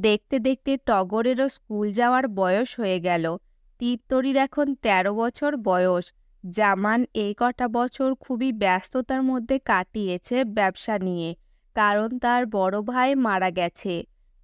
দেখতে দেখতে টগরেরও স্কুল যাওয়ার বয়স হয়ে গেল। তিত্তরির এখন ১৩ বছর বয়স। জামান এই কটা বছর খুবই ব্যস্ততার মধ্যে কাটিয়েছে ব্যবসা নিয়ে, কারণ তার বড় ভাই মারা গেছে।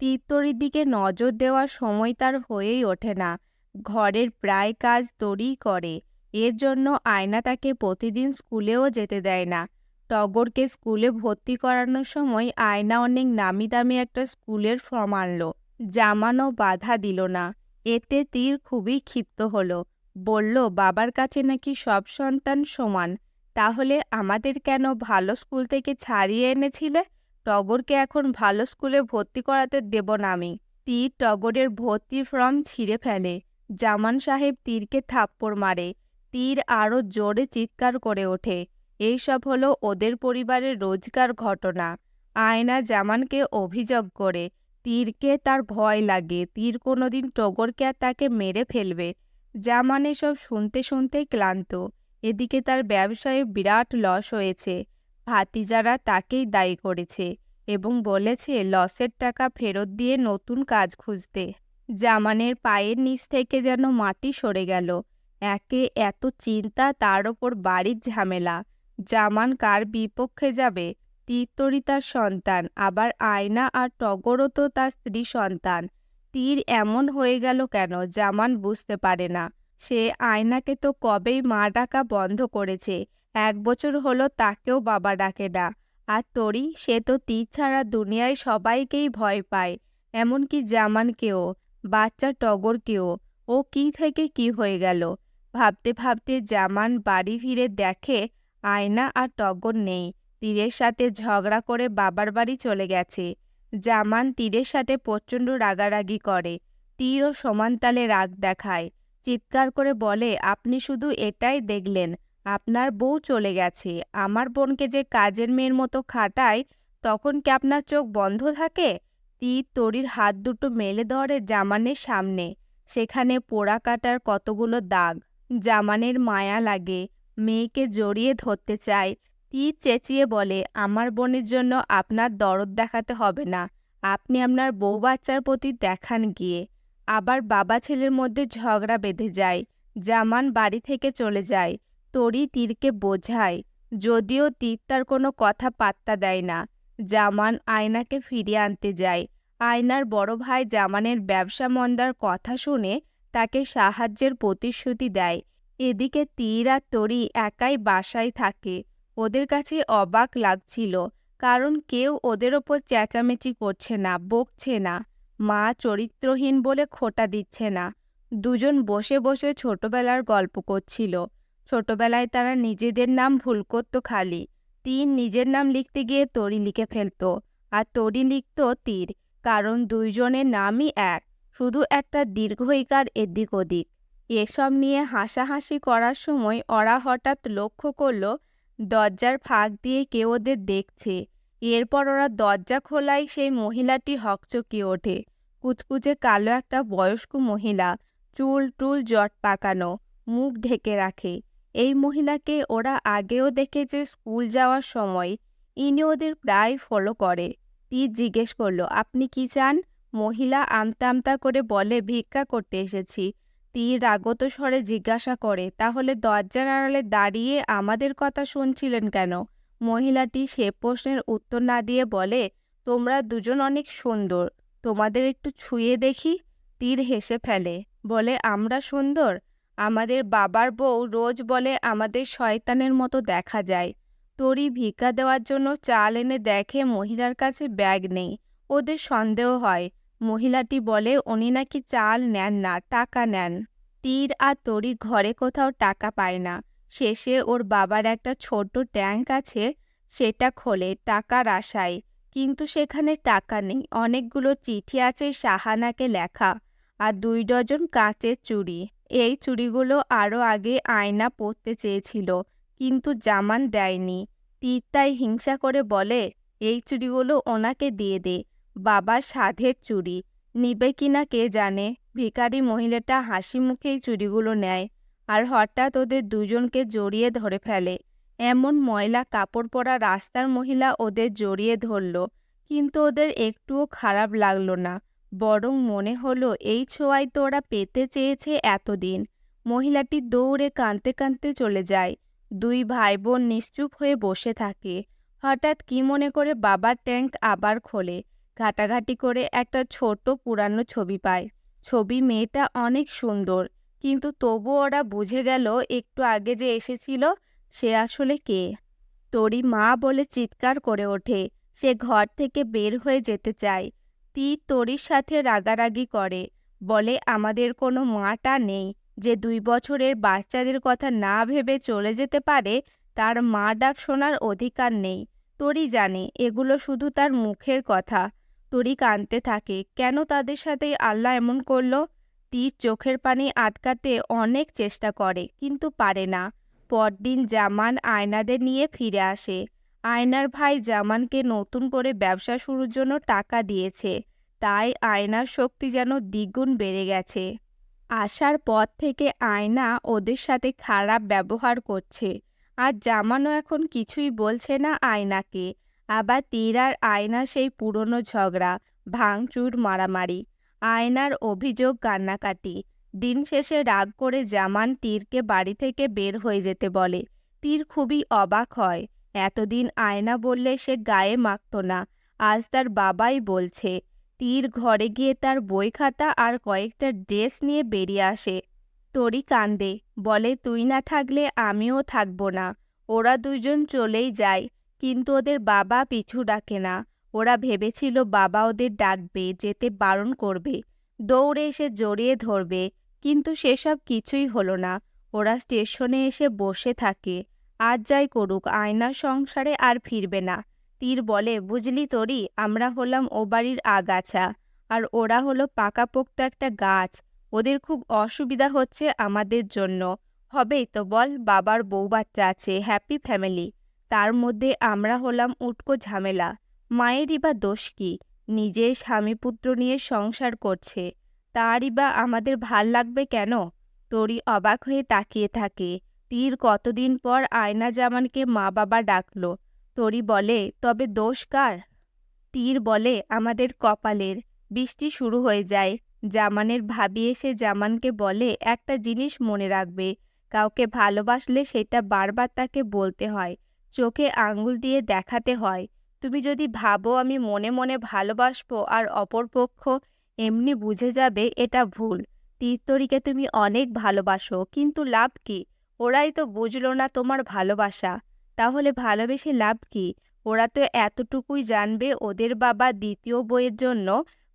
তিত্তরির দিকে নজর দেওয়ার সময় তার হয়েই ওঠে না। ঘরের প্রায় কাজ তরিই করে, এর জন্য আয়না তাকে প্রতিদিন স্কুলেও যেতে দেয় না। টগরকে স্কুলে ভর্তি করানোর সময় আয়না অনেক নামি দামি একটা স্কুলের ফর্ম আনলো। জামানও বাধা দিল না। এতে তীর খুবই ক্ষিপ্ত হলো। বলল, বাবার কাছে নাকি সব সন্তান সমান। তাহলে আমাদের কেন ভালো স্কুল থেকে ছাড়িয়ে এনেছিলে? টগরকে এখন ভালো স্কুলে ভর্তি করাতে দেব না আমি। তীর টগরের ভর্তির ফর্ম ছিঁড়ে ফেলে। জামান সাহেব তীরকে থাপ্পড় মারে। তীর আরও জোরে চিৎকার করে ওঠে। এইসব হলো ওদের পরিবারের রোজকার ঘটনা। আয়না জামানকে অভিযোগ করে, তীরকে তার ভয় লাগে, তীর কোনোদিন টগরকে আর তাকে মেরে ফেলবে। জামান এসব শুনতে শুনতেই ক্লান্ত। এদিকে তার ব্যবসায়ে বিরাট লস হয়েছে। ভাতিজারা তাকেই দায়ী করেছে এবং বলেছে লসের টাকা ফেরত দিয়ে নতুন কাজ খুঁজতে। জামানের পায়ের নিচ থেকে যেন মাটি সরে গেল। একে এত চিন্তা, তার ওপর বাড়ির ঝামেলা। জামান কার বিপক্ষে যাবে? তীরতরি তার সন্তান, আবার আয়না আর টগরও তো তার স্ত্রী সন্তান। তীর এমন হয়ে গেল কেন? জামান বুঝতে পারে না। সে আয়নাকে তো কবেই মা ডাকা বন্ধ করেছে। এক বছর হলো তাকেও বাবা ডাকে না। আর তরি, সে তো তীর ছাড়া দুনিয়ায় সবাইকেই ভয় পায়। এমনকি জামানকেও, বাচ্চা টগরকেও। ও কি থেকে কি হয়ে গেল? ভাবতে ভাবতে জামান বাড়ি ফিরে দেখে আয়না আর টগর নেই। তীরের সাথে ঝগড়া করে বাবার বাড়ি চলে গেছে। জামান তীরের সাথে প্রচণ্ড রাগারাগি করে। তীরও সমানতালে রাগ দেখায়। চিৎকার করে বলে, আপনি শুধু এটাই দেখলেন। আপনার বউ চলে গেছে। আমার বোনকে যে কাজের মেয়ের মতো খাটায়, তখন কি আপনার চোখ বন্ধ থাকে? তীর তরির হাত দুটো মেলে ধরে জামানের সামনে। সেখানে পোড়া কাটার কতগুলো দাগ। জামানের মায়া লাগে। মেয়েকে জড়িয়ে ধরতে চায়। তি চেঁচিয়ে বলে, আমার বোনের জন্য আপনার দরদ দেখাতে হবে না। আপনি আপনার বউ বাচ্চার প্রতি দেখান গিয়ে। আবার বাবা ছেলের মধ্যে ঝগড়া বেঁধে যায়। জামান বাড়ি থেকে চলে যায়। তরি তীরকে বোঝায়, যদিও তীর তার কোনো কথা পাত্তা দেয় না। জামান আয়নাকে ফিরিয়ে আনতে যায়। আয়নার বড় ভাই জামানের ব্যবসা মন্দার কথা শুনে তাকে সাহায্যের প্রতিশ্রুতি দেয়। এদিকে তীর আর তরি একাই বাসায় থাকে। ওদের কাছে অবাক লাগছিল, কারণ কেউ ওদের ওপর চেঁচামেচি করছে না, বকছে না। মা চরিত্রহীন বলে খোটা দিচ্ছে না। দুজন বসে বসে ছোটবেলার গল্প করছিল। ছোটবেলায় তারা নিজেদের নাম ভুল করতো খালি। তীর নিজের নাম লিখতে গিয়ে তরি লিখে ফেলত, আর তরি লিখত তীর, কারণ দুইজনের নামই এক। শুধু একটা দীর্ঘইকার এদিক ওদিক এসব নিয়ে হাসাহাসি করার সময় ওরা হঠাৎ লক্ষ্য করল, দরজার ফাঁক দিয়ে কেউ ওদের দেখছে। এরপর ওরা দরজা খোলায় সেই মহিলাটি হকচকিয়ে ওঠে। কুচকুচে কালো একটা বয়স্ক মহিলা, চুল টুল জট পাকানো, মুখ ঢেকে রাখে। এই মহিলাকে ওরা আগেও দেখেছে স্কুল যাওয়ার সময়। ইনি ওদের প্রায় ফলো করে। তীর জিজ্ঞেস করল, আপনি কি চান? মহিলা আমতা আমতা করে বলে, ভিক্ষা করতে এসেছি। তীর রাগত স্বরে জিজ্ঞাসা করে, তাহলে দরজার আড়ালে দাঁড়িয়ে আমাদের কথা শুনছিলেন কেন? মহিলাটি সে প্রশ্নের উত্তর না দিয়ে বলে, তোমরা দুজন অনেক সুন্দর, তোমাদের একটু ছুঁয়ে দেখি। তীর হেসে ফেলে, বলে, আমরা সুন্দর? আমাদের বাবার বউ রোজ বলে আমাদের শয়তানের মতো দেখা যায়। তরি ভিক্ষা দেওয়ার জন্য চাল এনে দেখে মহিলার কাছে ব্যাগ নেই, ওদের সন্দেহ হয়। মহিলাটি বলে, উনি নাকি চাল নেন না, টাকা নেন। তীর আর তরি ঘরে কোথাও টাকা পায় না। শেষে ওর বাবার একটা ছোট ট্যাঙ্ক আছে, সেটা খোলে, টাকার আশায়। কিন্তু সেখানে টাকা নেই। অনেকগুলো চিঠি আছে সাহানাকে লেখা, আর দুই ডজন কাঁচের চুড়ি। এই চুড়িগুলো আরও আগে আয়না পরতে চেয়েছিল, কিন্তু জামান দেয়নি। তীর তাই হিংসা করে বলে, এই চুড়িগুলো ওনাকে দিয়ে দে। বাবা সাধের চুড়ি নিবে কিনা কে জানে? ভিখারি মহিলাটা হাসি মুখেই চুড়িগুলো নেয় আর হঠাৎ ওদের দুজনকে জড়িয়ে ধরে ফেলে। এমন ময়লা কাপড় পরা রাস্তার মহিলা ওদের জড়িয়ে ধরল, কিন্তু ওদের একটুও খারাপ লাগল না। বরং মনে হলো, এই ছোঁয়াই তো ওরা পেতে চেয়েছে এতদিন। মহিলাটি দৌড়ে কাঁদতে কাঁদতে চলে যায়। দুই ভাই বোন নিশ্চুপ হয়ে বসে থাকে। হঠাৎ কি মনে করে বাবার ট্যাঙ্ক আবার খোলে। ঘাটাঘাটি করে একটা ছোট পুরানো ছবি পায়। ছবি মেয়েটা অনেক সুন্দর, কিন্তু তবু ওরা বুঝে গেল একটু আগে যে এসেছিল সে আসলে কে। তোরই মা বলে চিৎকার করে ওঠে, সে ঘর থেকে বের হয়ে যেতে চায়। তি তোরির সাথে রাগারাগি করে, বলে, আমাদের কোনো মাটা নেই। যে দুই বছরের বাচ্চাদের কথা না ভেবে চলে যেতে পারে, তার মা ডাক শোনার অধিকার নেই। তোরই জানে, এগুলো শুধু তার মুখের কথা। তোরই কাঁদতে থাকে। কেন তাদের সাথে আল্লাহ এমন করল? তীর চোখের পানি আটকাতে অনেক চেষ্টা করে, কিন্তু পারে না। পরদিন জামান আয়নাদের নিয়ে ফিরে আসে। আয়নার ভাই জামানকে নতুন করে ব্যবসা শুরুর জন্য টাকা দিয়েছে। তাই আয়নার শক্তি যেন দ্বিগুণ বেড়ে গেছে। আসার পর থেকে আয়না ওদের সাথে খারাপ ব্যবহার করছে। আর জামানও এখন কিছুই বলছে না আয়নাকে। আবার তীর আর আয়না সেই পুরনো ঝগড়া, ভাঙচুর, মারামারি। আয়নার অভিযোগ কান্নাকাটি। দিন শেষে রাগ করে জামান তীরকে বাড়ি থেকে বের হয়ে যেতে বলে। তীর খুবই অবাক হয়। এতদিন আয়না বললে সে গায়ে মাখত না। আজ তার বাবাই বলছে, তীর ঘরে গিয়ে তার বই খাতা আর কয়েকটা ড্রেস নিয়ে বেরিয়ে আসে। তরি কান্দে। বলে, তুই না থাকলে আমিও থাকব না। ওরা দুজন চলেই যায়। কিন্তু ওদের বাবা পিছু ডাকে না। ওরা ভেবেছিল বাবা ওদের ডাকবে, যেতে বারণ করবে, দৌড়ে এসে জড়িয়ে ধরবে, কিন্তু সেসব কিছুই হলো না। ওরা স্টেশনে এসে বসে থাকে। আজ যাই করুক, আয়নার সংসারে আর ফিরবে না। তীর বলে, বুঝলি তরি, আমরা হলাম ও বাড়ির আগাছা, আর ওরা হলো পাকাপোক্ত একটা গাছ। ওদের খুব অসুবিধা হচ্ছে আমাদের জন্য। হবেই তো বল, বাবার বউ বাচ্চা আছে, হ্যাপি ফ্যামিলি। তার মধ্যে আমরা হলাম উটকো ঝামেলা। মায়েরই বা দোষ কি? নিজে স্বামী পুত্র নিয়ে সংসার করছে। তারই বা আমাদের ভালো লাগবে কেন? তরি অবাক হয়ে তাকিয়ে থাকে। তীর কতদিন পর আয়না জামানকে মা বাবা ডাকলো। তরি বলে, তবে দোষ কার? তীর বলে, আমাদের কপালের। বৃষ্টি শুরু হয়ে যায়। জামানের ভাবি এসে জামানকে বলে, একটা জিনিস মনে রাখবে। কাউকে ভালোবাসলে সেটা বারবার তাকে বলতে হয়। চোখে আঙ্গুল দিয়ে দেখাতে হয়। তুমি যদি ভাবো আমি মনে মনে ভালোবাসবো আর অপরপক্ষ এমনি বুঝে যাবে, এটা ভুল। তীর্তরীকে তুমি অনেক ভালোবাসো, কিন্তু লাভ কি? ওরাই তো বুঝলো না তোমার ভালোবাসা। তাহলে ভালোবেসে লাভ কি? ওরা তো এতটুকুই জানবে ওদের বাবা দ্বিতীয় বইয়ের জন্য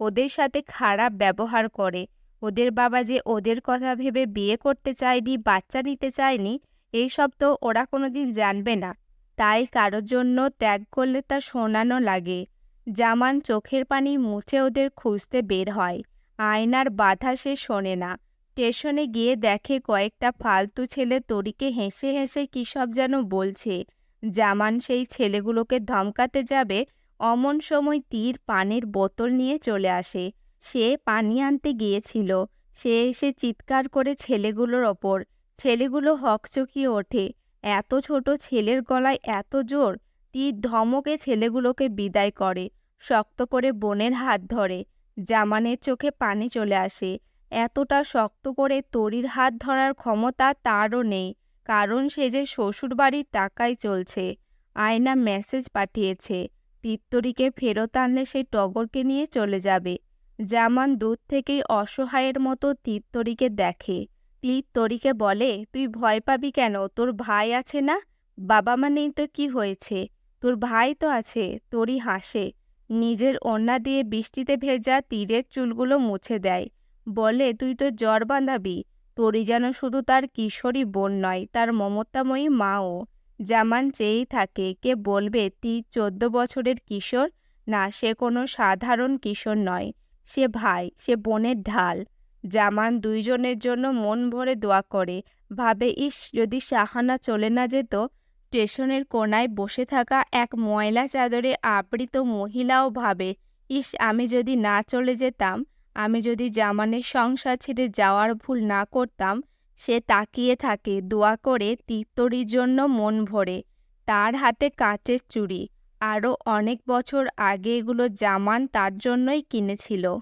ওদের সাথে খারাপ ব্যবহার করে। ওদের বাবা যে ওদের কথা ভেবে বিয়ে করতে চায়নি, বাচ্চা নিতে চায়নি এইসব তো ওরা কোনোদিন জানবে না। তাই কারোর জন্য ত্যাগ করলে তা শোনানো লাগে। জামান চোখের পানি মুছে ওদের খুঁজতে বের হয়। আয়নার বাধা সে শোনে না। স্টেশনে গিয়ে দেখে কয়েকটা ফালতু ছেলে তরিকে হেসে হেসে কী সব যেন বলছে। জামান সেই ছেলেগুলোকে ধমকাতে যাবে, অমন সময় তীর পানির বোতল নিয়ে চলে আসে। সে পানি আনতে গিয়েছিল। সে এসে চিৎকার করে ছেলেগুলোর ওপর। ছেলেগুলো হকচকিয়ে ওঠে। এত ছোট ছেলের গলায় এত জোর, তীর ধমকে ছেলেগুলোকে বিদায় করে, শক্ত করে বোনের হাত ধরে, জামানের চোখে পানি চলে আসে। এতটা শক্ত করে তরির হাত ধরার ক্ষমতা তারও নেই, কারণ সে যে শ্বশুরবাড়ির টাকায় চলছে। আয়না মেসেজ পাঠিয়েছে তিত্তরিকে ফেরত আনলে সে টগরকে নিয়ে চলে যাবে। জামান দূর থেকেই অসহায়ের মতো তিত্তরিকে দেখে। তিত্তরিকে বলে, তুই ভয় পাবি কেন? তোর ভাই আছে না? বাবা মা নেই তো কি হয়েছে? তোর ভাই তো আছে, তোরই হাসে। নিজের ওড়না দিয়ে বৃষ্টিতে ভেজা তীরের চুলগুলো মুছে দেয়। বলে, তুই তো জ্বর বাঁধাবি। তোরই যেন শুধু তার কিশোরী বোন নয়, তার মমতাময়ী মাও। জামান চেয়েই থাকে, কে বলবে তি চোদ্দ বছরের কিশোর? না, সে কোনো সাধারণ কিশোর নয়। সে ভাই, সে বোনের ঢাল। জামান দুইজনের জন্য মন ভরে দোয়া করে। ভাবে, ইস, যদি সাহানা চলে না যেত, স্টেশনের কোনায় বসে থাকা এক ময়লা চাদরে আবৃত মহিলাও ভাবে, ইস, আমি যদি না চলে যেতাম, আমি যদি জামানের সংসার ছেড়ে যাওয়ার ভুল না করতাম, সে তাকিয়ে থাকে দোয়া করে তিত্তরির জন্য মন ভরে। তার হাতে কাঁচের চুড়ি। আরও অনেক বছর আগে এগুলো জামান তার জন্যই কিনেছিল।